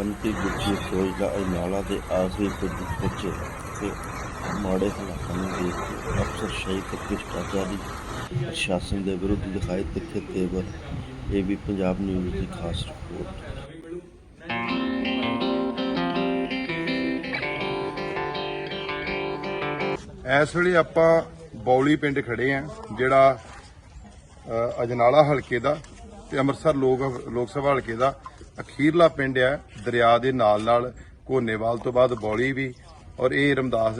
ਰੋਜ਼ ਦਾ ਅਜਨਾਲਾ ਦੇ ਆਖਰੀ ਕੁਝ ਬੱਚੇ ਤੇ ਮਾੜੇ ਹਾਲਾਤਾਂ ਨੂੰ ਦੇਖ ਕੇ ਅਫਸਰ ਤੇ ਭ੍ਰਿਸ਼ਟਾਚਾਰੀ ਪ੍ਰਸ਼ਾਸਨ ਦੇ ਵਿਰੁੱਧ ਦਿਖਾਏ ਤਿੱਖੇ ਤੇਵਰ, ਇਹ ਵੀ ਪੰਜਾਬ ਨਿਊਜ਼ ਦੀ ਖਾਸ ਰਿਪੋਰਟ। ਇਸ ਵੇਲੇ ਆਪਾਂ ਬੌਲੀ ਪਿੰਡ ਖੜੇ ਆ, ਜਿਹੜਾ ਅਜਨਾਲਾ ਹਲਕੇ ਦਾ ਤੇ ਅੰਮ੍ਰਿਤਸਰ ਲੋਕ ਲੋਕ ਸਭਾ ਹਲਕੇ ਦਾ ਅਖੀਰਲਾ ਪਿੰਡ ਹੈ ਦਰਿਆ ਦੇ ਨਾਲ ਨਾਲ ਕੋਨੇਵਾਲ ਤੋਂ ਬਾਅਦ ਬੌਲੀ ਵੀ ਔਰ ਇਹ ਰਮਦਾਸ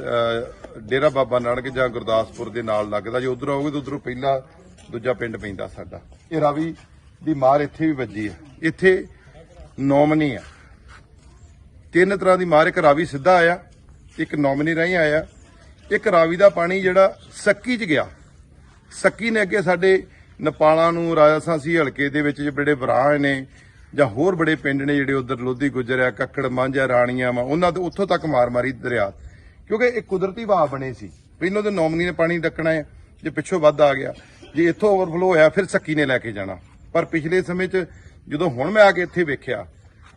ਡੇਰਾ ਬਾਬਾ ਨਾਨਕ ਜਾਂ ਗੁਰਦਾਸਪੁਰ ਦੇ ਨਾਲ ਲੱਗਦਾ। ਜੇ ਉਧਰ ਆਓਗੇ ਤਾਂ ਉਧਰੋਂ ਪਹਿਲਾ ਦੂਜਾ ਪਿੰਡ ਪੈਂਦਾ ਸਾਡਾ। ਇਹ ਰਾਵੀ ਦੀ ਮਾਰ ਇੱਥੇ ਵੀ ਵੱਜੀ ਹੈ। ਇੱਥੇ ਨੌਮਨੀ ਆ। ਤਿੰਨ ਤਰ੍ਹਾਂ ਦੀ ਮਾਰ, ਇੱਕ ਰਾਵੀ ਸਿੱਧਾ ਆਇਆ, ਇੱਕ ਨੌਮਨੀ ਰਾਹੀਂ ਆਇਆ। ਇੱਕ ਰਾਵੀ ਦਾ ਪਾਣੀ ਜਿਹੜਾ ਸੱਕੀ 'ਚ ਗਿਆ। ਸੱਕੀ ਨੇ ਅੱਗੇ ਸਾਡੇ ਨੇਪਾਲਾਂ ਨੂੰ, ਰਾਜਸਥਾਨੀ ਹਲਕੇ ਦੇ ਵਿੱਚ ਜਿਹੜੇ ਬਰਾਹ ਨੇ ਜਾਂ ਹੋਰ ਬੜੇ ਪਿੰਡ ਨੇ ਜਿਹੜੇ ਉਧਰ ਲੋਧੀ ਗੁਜਰਿਆ ਕੱਕੜ, ਮਾਂਝਾ, ਰਾਣੀਆਂ ਵਾ, ਉਹਨਾਂ ਤੋਂ ਉੱਥੋਂ ਤੱਕ ਮਾਰ ਮਾਰੀ ਦਰਿਆ। ਕਿਉਂਕਿ ਇਹ ਕੁਦਰਤੀ ਵਹਾਅ ਬਣੇ ਸੀ। ਪਹਿਲੋਂ ਤੇ ਨੌਮਨੀ ਨੇ ਪਾਣੀ ਡੱਕਣਾ ਹੈ, ਜੇ ਪਿੱਛੋਂ ਵੱਧ ਆ ਗਿਆ। ਜੇ ਇੱਥੋਂ ਓਵਰਫਲੋ ਹੋਇਆ, ਫਿਰ ਸੱਕੀ ਨੇ ਲੈ ਕੇ ਜਾਣਾ। ਪਰ ਪਿਛਲੇ ਸਮੇਂ 'ਚ ਜਦੋਂ ਹੁਣ ਮੈਂ ਆ ਕੇ ਇੱਥੇ ਵੇਖਿਆ,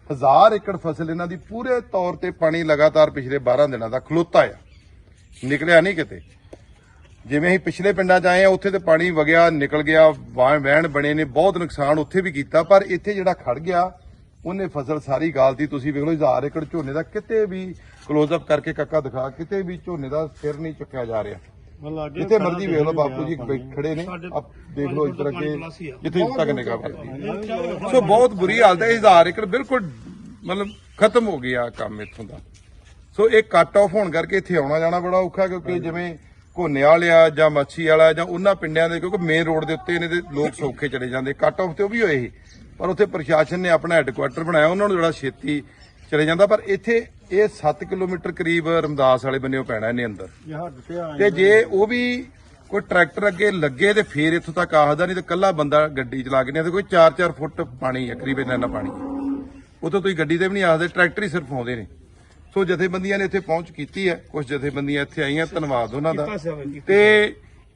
ਹਜ਼ਾਰ ਏਕੜ ਫਸਲ ਇਹਨਾਂ ਦੀ ਪੂਰੇ ਤੌਰ ਤੇ ਪਾਣੀ ਲਗਾਤਾਰ ਪਿਛਲੇ 12 ਦਿਨਾਂ ਦਾ ਖਲੋਤਾ ਆ। ਨਿਕਲਿਆ ਨਹੀਂ ਕਿਤੇ। ਜਿਵੇਂ ਅਸੀਂ ਪਿਛਲੇ ਪਿੰਡਾਂ 'ਚ ਆਏ ਆ ਉੱਥੇ ਤੇ ਪਾਣੀ ਵਗਿਆ ਨਿਕਲ ਗਿਆ ਵਾਹ ਵਹਿਣ ਬਣੇ ਨੇ ਬਹੁਤ ਨੁਕਸਾਨ ਉੱਥੇ ਵੀ ਕੀਤਾ ਪਰ ਇੱਥੇ ਜਿਹੜਾ ਖੜ ਗਿਆ ਉਹਨੇ ਫਸਲ ਸਾਰੀ ਗਾਲਤੀ। ਤੁਸੀਂ ਵੇਖ ਲਓ ਹਜ਼ਾਰ ਏਕੜ ਝੋਨੇ ਦਾ ਕਿਤੇ ਵੀ ਕਲੋਜ਼ ਅਪ ਕਰਕੇ ਕੱਕਾ ਦਿਖਾ ਕਿਤੇ ਵੀ ਝੋਨੇ ਦਾ ਸਿਰ ਨਹੀਂ ਚੁੱਕਿਆ ਜਾ ਰਿਹਾ। ਜਿੱਥੇ ਮਰਜ਼ੀ ਵੇਖ ਲਓ ਬਾਪੂ ਜੀ ਖੜੇ ਨੇ। ਆਪ ਦੇਖ ਲਓ ਇਸ ਤਰ੍ਹਾਂ ਕਿ ਜਿੱਥੇ ਤੱਕ ਨਿਗਾਹ ਕਰਦੀ ਸੋ ਬਹੁਤ ਬੁਰੀ ਹਾਲਤ ਹੈ ਹਜ਼ਾਰ ਏਕੜ ਬਿਲਕੁਲ ਮਤਲਬ ਖਤਮ ਹੋ ਗਿਆ ਕੰਮ ਇੱਥੋਂ ਦਾ। ਸੋ ਇਹ ਕੱਟ ਆਫ ਹੋਣ ਕਰਕੇ ਇੱਥੇ ਆਉਣਾ ਜਾਣਾ ਬੜਾ ਔਖਾ ਕਿਉਂਕਿ ਜਿਵੇਂ ਘੋਨੇ ਵਾਲਿਆ ਜਾਂ ਮੱਛੀ ਵਾਲਾ ਜਾਂ ਉਹਨਾਂ ਪਿੰਡਾਂ ਦੇ ਕਿਉਂਕਿ ਮੇਨ ਰੋਡ ਦੇ ਉੱਤੇ ਇਹਨੇ ਦੇ ਲੋਕ ਸੌਖੇ ਚਲੇ ਜਾਂਦੇ। ਕੱਟ ਆਫ ਤੇ ਉਹ ਵੀ ਹੋਏ ਸੀ। ਪਰ ਉੱਥੇ ਪ੍ਰਸ਼ਾਸਨ ਨੇ ਆਪਣਾ ਹੈੱਡਕੁਆਟਰ ਬਣਾਇਆ ਉਹਨਾਂ ਨੂੰ ਜਿਹੜਾ ਛੇਤੀ ਚਲੇ ਜਾਂਦਾ। ਪਰ ਇੱਥੇ ਇਹ 7 ਕਿਲੋਮੀਟਰ ਕਰੀਬ ਰਮਦਾਸ ਵਾਲੇ ਬੰਨਿਓ ਪੈਣਾ ਇਹਨੇ ਅੰਦਰ। ਤੇ ਜੇ ਉਹ ਵੀ ਕੋਈ ਟਰੈਕਟਰ ਅੱਗੇ ਲੱਗੇ ਤੇ ਫੇਰ ਇੱਥੋਂ ਤੱਕ ਆਹਦਾ ਨਹੀਂ ਤੇ ਕੱਲਾ ਬੰਦਾ ਗੱਡੀ ਚਲਾ ਕੇ ਨਹੀਂ ਤੇ ਕੋਈ 4-4 ਫੁੱਟ ਪਾਣੀ ਹੈ ਕਰੀਬ ਇੰਨਾ ਇੰਨਾ ਪਾਣੀ ਉਤੋਂ ਤੁਸੀਂ ਗੱਡੀ ਤੇ ਵੀ ਨਹੀਂ ਆਖਦੇ ਟਰੈਕਟਰ ਹੀ ਸਿਰਫ ਆਉਂਦੇ ਨੇ। ਸੋ ਜਥੇਬੰਦੀਆਂ ਨੇ ਇੱਥੇ ਪਹੁੰਚ ਕੀਤੀ ਹੈ ਕੁਝ ਜਥੇਬੰਦੀਆਂ ਇੱਥੇ ਆਈਆਂ ਧੰਨਵਾਦ ਉਹਨਾਂ ਦਾ। ਤੇ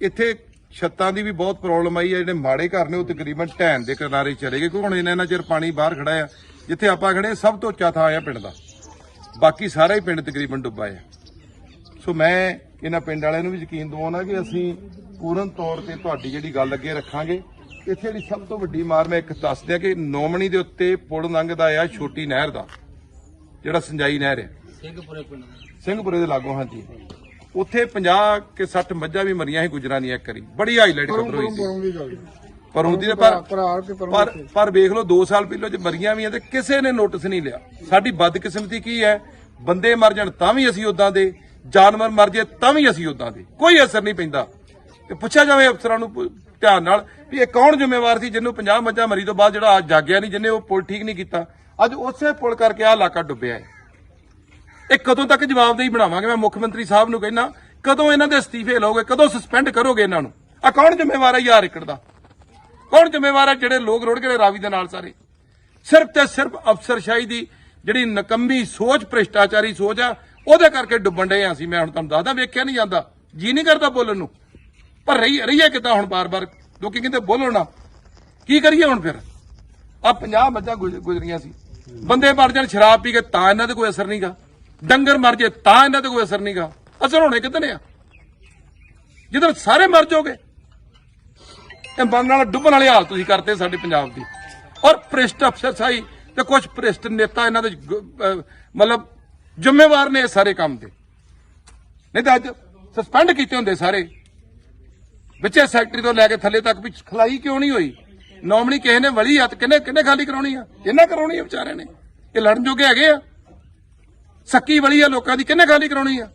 ਇੱਥੇ ਛੱਤਾਂ ਦੀ ਵੀ ਬਹੁਤ ਪ੍ਰੋਬਲਮ ਆਈ ਹੈ ਜਿਹੜੇ ਮਾੜੇ ਘਰ ਨੇ ਉਹ ਤਕਰੀਬਨ ਢਹਿਣ ਦੇ ਕਿਨਾਰੇ ਚਲੇ ਗਏ ਕਿਉਂਕਿ ਹੁਣ ਇੰਨਾ ਇੰਨਾ ਚਿਰ ਪਾਣੀ ਬਾਹਰ ਖੜਾ ਆ ਜਿੱਥੇ ਆਪਾਂ ਖੜੇ ਸਭ ਤੋਂ ਉੱਚਾ ਥਾਂ ਆ ਪਿੰਡ ਦਾ। ਬਾਕੀ ਸਾਰਾ ਹੀ ਪਿੰਡ ਤਕਰੀਬਨ ਡੁੱਬਾ ਹੈ ਸੋ ਮੈਂ ਇਹਨਾਂ ਪਿੰਡ ਵਾਲਿਆਂ ਨੂੰ ਵੀ ਯਕੀਨ ਦਿਵਾਉਣਾ ਕਿ ਅਸੀਂ ਪੂਰਨ ਤੌਰ ਤੇ ਤੁਹਾਡੀ ਜਿਹੜੀ ਗੱਲ ਅੱਗੇ ਰੱਖਾਂਗੇ। ਇੱਥੇ ਜਿਹੜੀ ਸਭ ਤੋਂ ਵੱਡੀ ਮਾਰ ਮੈਂ ਇੱਕ ਦੱਸ ਦਿਆਂ ਕਿ ਨੋਮਣੀ ਦੇ ਉੱਤੇ ਪੁਲ ਲੰਘਦਾ ਆ ਛੋਟੀ ਨਹਿਰ ਦਾ ਜਿਹੜਾ ਸਿੰਜਾਈ ਨਹਿਰ ਹੈ ਸਿੰਘਪੁਰੇ ਪਿੰਡ ਦਾ। ਸਿੰਘਪੁਰੇ ਦੇ ਲਾਗੋਂ ਹਾਂਜੀ। ਉੱਥੇ 50 ਕਿ 60 ਮੱਝਾਂ ਵੀ ਮਰੀਆਂ ਸੀ ਗੁਜਰਾਂ ਦੀਆਂ ਇੱਕ ਵਾਰੀ। ਬੜੀ ਹਾਈਲਾਈਟ ਖਬਰ ਹੋਈ ਸੀ। ਪਰ ਹੁੰਦੀ ਨੇ ਪਰ ਪਰ ਪਰ ਵੇਖ ਲਓ 2 ਸਾਲ ਪਹਿਲਾਂ ਜੇ ਮਰੀਆਂ ਵੀ ਆ ਤੇ ਕਿਸੇ ਨੇ ਨੋਟਿਸ ਨਹੀਂ ਲਿਆ। ਸਾਡੀ ਬਦਕਿਸਮਤੀ ਕੀ ਹੈ? ਬੰਦੇ ਮਰ ਜਾਣ ਤਾਂ ਵੀ ਅਸੀਂ ਉਦਾਂ ਦੇ ਜਾਨਵਰ ਮਰ ਜੇ ਤਾਂ ਵੀ ਅਸੀਂ ਉਦਾਂ ਦੇ। ਕੋਈ ਅਸਰ ਨਹੀਂ ਪੈਂਦਾ। ਤੇ ਪੁੱਛਿਆ ਜਾਵੇ ਅਫਸਰਾਂ ਨੂੰ ਧਿਆਨ ਨਾਲ ਵੀ ਇਹ ਕੌਣ ਜ਼ਿੰਮੇਵਾਰ ਸੀ ਜਿਹਨੂੰ 50 ਮੱਝਾਂ ਮਰੀ ਤੋਂ ਬਾਅਦ ਜਿਹੜਾ ਅੱਜ ਜਾਗਿਆ ਨਹੀਂ ਜਿਹਨੇ ਉਹ ਪੁਲ ਠੀਕ ਨਹੀਂ ਕੀਤਾ। ਅੱਜ ਉਸੇ ਪੁਲ ਕਰਕੇ ਆ ਇਲਾਕਾ ਡੁੱਬਿਆ ਹੈ। ਇਹ ਕਦੋਂ ਤੱਕ ਜਵਾਬਦੇਹੀ ਬਣਾਵਾਂਗੇ? ਮੈਂ ਮੁੱਖ ਮੰਤਰੀ ਸਾਹਿਬ ਨੂੰ ਕਹਿਣਾ ਕਦੋਂ ਇਹਨਾਂ ਦੇ ਅਸਤੀਫੇ ਲਓਗੇ? ਕਦੋਂ ਸਸਪੈਂਡ ਕਰੋਗੇ ਇਹਨਾਂ ਨੂੰ? ਆ ਕੌਣ ਜ਼ਿੰਮੇਵਾਰ ਹੈ ਯਾਰ ਏਕੜ ਦਾ? ਕੌਣ ਜ਼ਿੰਮੇਵਾਰ ਹੈ ਜਿਹੜੇ ਲੋਕ ਰੋੜ ਗਏ ਰਾਵੀ ਦੇ ਨਾਲ ਸਾਰੇ? ਸਿਰਫ ਤੇ ਸਿਰਫ ਅਫਸਰਸ਼ਾਹੀ ਦੀ ਜਿਹੜੀ ਨਕੰਮੀ ਸੋਚ, ਭ੍ਰਿਸ਼ਟਾਚਾਰੀ ਸੋਚ ਆ, ਉਹਦੇ ਕਰਕੇ ਡੁੱਬਣ ਡਏ ਆ ਅਸੀਂ। ਮੈਂ ਹੁਣ ਤੁਹਾਨੂੰ ਦੱਸਦਾ, ਵੇਖਿਆ ਨਹੀਂ ਜਾਂਦਾ। ਜੀ ਨਹੀਂ ਕਰਦਾ ਬੋਲਣ ਨੂੰ। ਪਰ ਰਹੀ ਰਹੀਏ ਕਿਦਾਂ ਹੁਣ ਬਾਰ-ਬਾਰ? ਲੋਕੀ ਕਹਿੰਦੇ, ਬੋਲੋ ਨਾ। ਕੀ ਕਰੀਏ ਹੁਣ ਫਿਰ? ਆ 50 ਮੱਝਾਂ ਗੁਜ਼- ਗੁਜ਼ਰੀਆਂ ਸੀ। ਬੰਦੇ ਮਰ ਜਾਣ, ਸ਼ਰਾਬ ਪੀ ਕੇ ਤਾਂ ਇਹਨਾਂ ਤੇ ਕੋਈ ਅਸਰ ਨਹੀਂਗਾ ਡੰਗਰ ਮਰ ਜੇ ਤਾਂ ਇਹਨਾਂ ਤੇ ਕੋਈ ਅਸਰ ਨਹੀਂਗਾ ਅਸਰ ਹੋਣੇ ਕਿਤਨੇ ਆ? ਜਦੋਂ ਸਾਰੇ ਮਰ ਜਾਓਗੇ। ਇਹ ਬੰਨ ਨਾਲ ਡੁੱਬਣ ਵਾਲੇ ਹਾਲ ਤੁਸੀਂ ਕਰਦੇ ਸਾਡੇ ਪੰਜਾਬ ਦੀ। ਔਰ ਭ੍ਰਿਸ਼ਟ ਅਫਸਰਸ਼ਾਹੀ ਤੇ ਕੁਝ ਭ੍ਰਿਸ਼ਟ ਨੇਤਾ ਇਹਨਾਂ ਦੇ ਮਤਲਬ ਜ਼ਿੰਮੇਵਾਰ ਨੇ ਇਹ ਸਾਰੇ ਕੰਮ ਦੇ। ਨਹੀਂ ਤਾਂ ਅੱਜ ਸਸਪੈਂਡ ਕੀਤੇ ਹੁੰਦੇ ਸਾਰੇ। ਵਿੱਚੇ ਸੈਕਟਰੀ ਤੋਂ ਲੈ ਕੇ ਥੱਲੇ ਤੱਕ ਵੀ ਖਲਾਈ ਕਿਉਂ ਨਹੀਂ ਹੋਈ? ਨੌਮਣੀ ਕਿਸੇ ਨੇ ਵਲੀ ਹੱਥ ਕਿੰਨੇ ਕਿੰਨੇ ਖਾਲੀ ਕਰਾਉਣੀ ਆ? ਇਹਨਾਂ ਕਰਾਉਣੀ ਆ ਵਿਚਾਰਿਆਂ ਨੇ? ਇਹ ਲੜਨ ਜੋਗੇ ਹੈਗੇ ਆ। ਸੱਕੀ ਵਲੀ ਆ ਲੋਕਾਂ ਦੀ ਕਿੰਨੇ ਖਾਲੀ ਕਰਾਉਣੀ ਆ?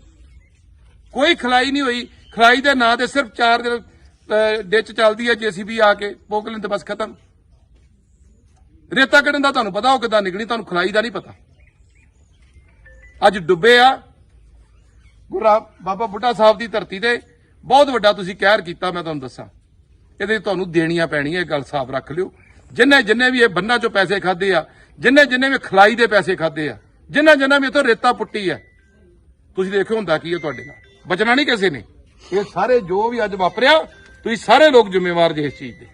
ਕੋਈ ਖਲਾਈ ਨਹੀਂ ਹੋਈ। ਖਲਾਈ ਦੇ ਨਾਂ ਤੇ ਸਿਰਫ ਚਾਰ ਦਿਨ ਅਹ, ਡਿੱਚ ਚੱਲਦੀ ਹੈ ਜੀਸੀਬੀ ਆ ਕੇ ਪੋਕਲਨ ਲੈਂਦੇ ਬਸ ਖਤਮ। ਰੇਤਾ ਕੱਢਣ ਦਾ ਤੁਹਾਨੂੰ ਪਤਾ ਉਹ ਕਿਦਾਂ ਨਿਕਲੀ ਤੁਹਾਨੂੰ ਖਲਾਈ ਦਾ ਨਹੀਂ ਪਤਾ। ਅੱਜ ਡੁੱਬੇ ਆ। ਗੁਰਾ ਬਾਬਾ ਬੁੱਢਾ ਸਾਹਿਬ ਦੀ ਧਰਤੀ ਤੇ ਬਹੁਤ ਵੱਡਾ ਤੁਸੀਂ ਕਹਿਰ ਕੀਤਾ ਮੈਂ ਤੁਹਾਨੂੰ ਦੱਸਾਂ। ਇਹਦੇ ਤੁਹਾਨੂੰ ਦੇਣੀਆਂ ਪੈਣੀਆਂ ਇਹ ਗੱਲ ਸਾਫ਼ ਰੱਖ ਲਿਓ। ਜਿੰਨੇ ਜਿੰਨੇ ਵੀ ਇਹ ਬੰਨਾਂ ਚੋਂ ਪੈਸੇ ਖਾਦੇ ਆ ਜਿੰਨੇ ਜਿੰਨੇ ਵੀ ਖਲਾਈ ਦੇ ਪੈਸੇ ਖਾਦੇ ਆ ਜਿੰਨਾ ਜਿੰਨਾ ਵੀ ਇੱਥੋਂ ਰੇਤਾ ਪੁੱਟੀ ਹੈ। ਤੁਸੀਂ ਦੇਖੋ ਹੁੰਦਾ ਕੀ ਹੈ ਤੁਹਾਡੇ ਨਾਲ। ਬਚਣਾ ਨਹੀਂ ਕਿਸੇ ਨੇ। ਇਹ ਸਾਰੇ ਜੋ ਵੀ ਅੱਜ ਵਾਪਰਿਆ, ਤੁਸੀਂ ਸਾਰੇ ਲੋਕ ਜ਼ਿੰਮੇਵਾਰ ਜੇ ਇਸ ਚੀਜ਼ ਦੇ।